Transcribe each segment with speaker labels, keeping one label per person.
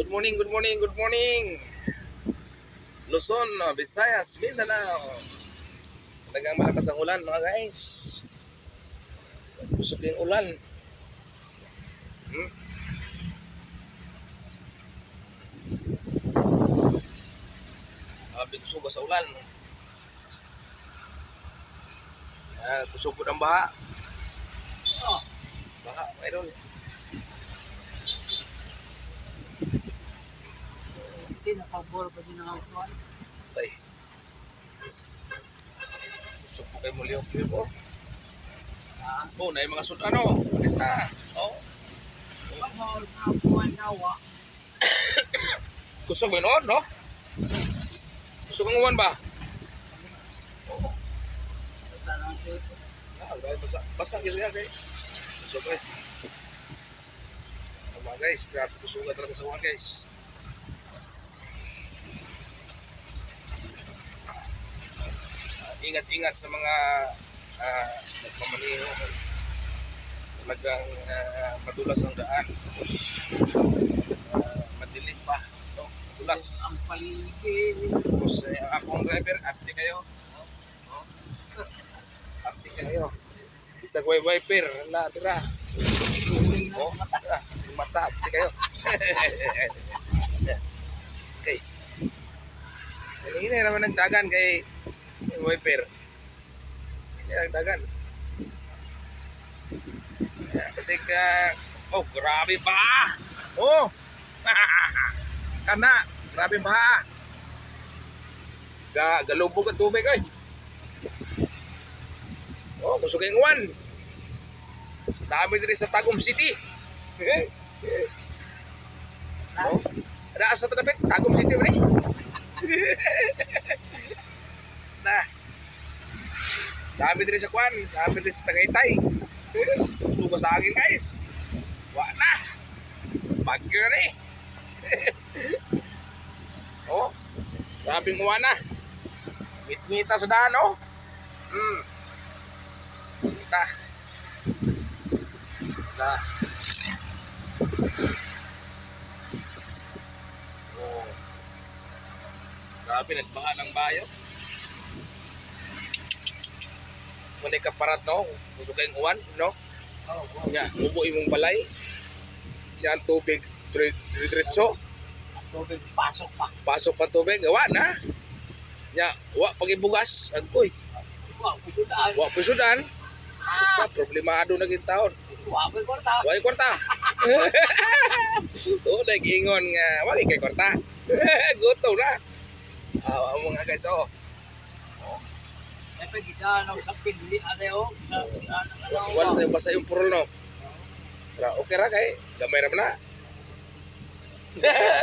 Speaker 1: Good morning, good morning, good morning. Luzon, Visayas, Mindanao. Talagang malakas ang ulan mga guys. Busog yung ulan. Hmm? Sabi kusog sa ulan. Ah, kusog po ng baha. Oh, baha, mayroon.
Speaker 2: Nakabor pa din ang kuwan.
Speaker 1: Tay. Kusog po kayo muli okay po.
Speaker 2: Ah,
Speaker 1: Oh, na yung mga sud ano. Palit na. Oh,
Speaker 2: Pabawal na kuwan nawa.
Speaker 1: kusog ba noon, no? Kusog ang uwan ba? Oo.
Speaker 2: Sa nang sito.
Speaker 1: Ah, basa, basa yun yan, guys. Kusog eh. Oh, mga guys, grabe kusugan talaga sa uwan, guys. Ingat-ingat sa mga ah, nagmamaniho. Talagang ah, madulas ang daan. Tapos, ah, madilim pa. No? Madulas.
Speaker 2: Ang paligid.
Speaker 1: Tapos eh, akong driver, update kayo. Update kayo. Isa way wiper, la tira.
Speaker 2: Na
Speaker 1: Oh, tira. Mata, update kayo. okay. Hindi naman nagdagan kay yung wiper. Hindi nagdagan. Kasi ka, oh, grabe pa! Oh! Kana, grabe pa! Ga, galubog ang tubig ay. Oh, gusto kayong uwan. Dami din sa Tagum City. oh, ada sa traffic, Tagum City pre. Dami din sa Kwan, dami din sa Tagaytay. Suba sa akin guys. Wa na. Bagyo na eh. oh, grabing uwan na. Ngit-ngita sa daan, oh. Hmm. Ngita. Ngita. Oh. Grabe, nagbaha ng bayo. Muna ka parat, no? Gusto kayong uwan, no?
Speaker 2: Oh, oh.
Speaker 1: Nga, ubo imong balay. Yan, tubig. dire- Diretso.
Speaker 2: Tubig pasok pa.
Speaker 1: Pasok pa tubig. Gawa na. Nya, wa pagibugas. Agkoy.
Speaker 2: Wow, kusudan.
Speaker 1: Wa pisudan. Ah, problemado na gid taon.
Speaker 2: Wow, may kwarta.
Speaker 1: Wa kwarta. Oo, nag-ingon nga, wa kay kwarta. Gusto na. Ah, mga guys, oh.
Speaker 2: Pagkita ng sa pinili ate oh. Sa ano
Speaker 1: Wala tayo basa yung purol, no? Ra, okay ra kay. Gamay ra man na.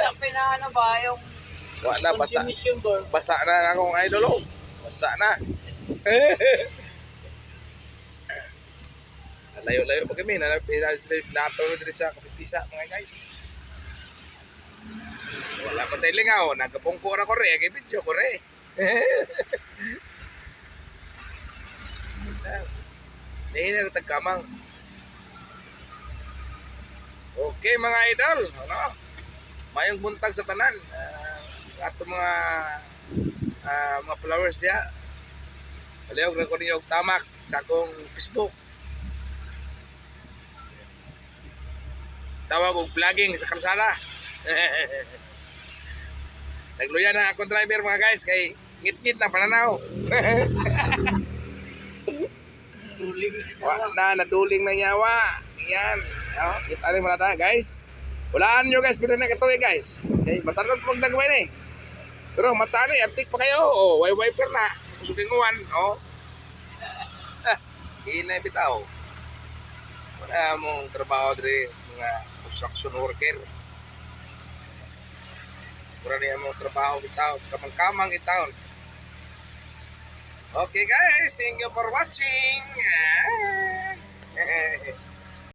Speaker 2: Sa pinano ba yung
Speaker 1: Wa na basa. Basa na akong idol, oh. Basa na. Layo-layo pa kami. Natulog din sa kapitisa, mga guys. Wala pa tayo lingaw. Nagkapungko ra ko re. Kay video ko re. Dahil na tagkamang. Okay mga idol. Ano? Mayong buntag sa tanan. Uh, ato mga ah, mga followers diya. Palihog na ko ninyo tamak sa akong Facebook. Tawag og vlogging sa kalsada. Nagluya na akong driver mga guys kay ngit-ngit na pananaw.
Speaker 2: Tuling
Speaker 1: Wa na naduling na yawa. Yan. Oh, kita ni mga guys. Walaan nyo guys, pero na katuwi guys. Okay, matarot pag nagawin eh. Pero mata ni, aptik pa kayo. Oh, way wiper na. Kusuking uwan. Oh. Ah, Ina bitaw. Wala mong trabaho diri mga construction worker. Wala niya mong trabaho bitaw. Kamang-kamang itaon. Okay guys, thank you for watching.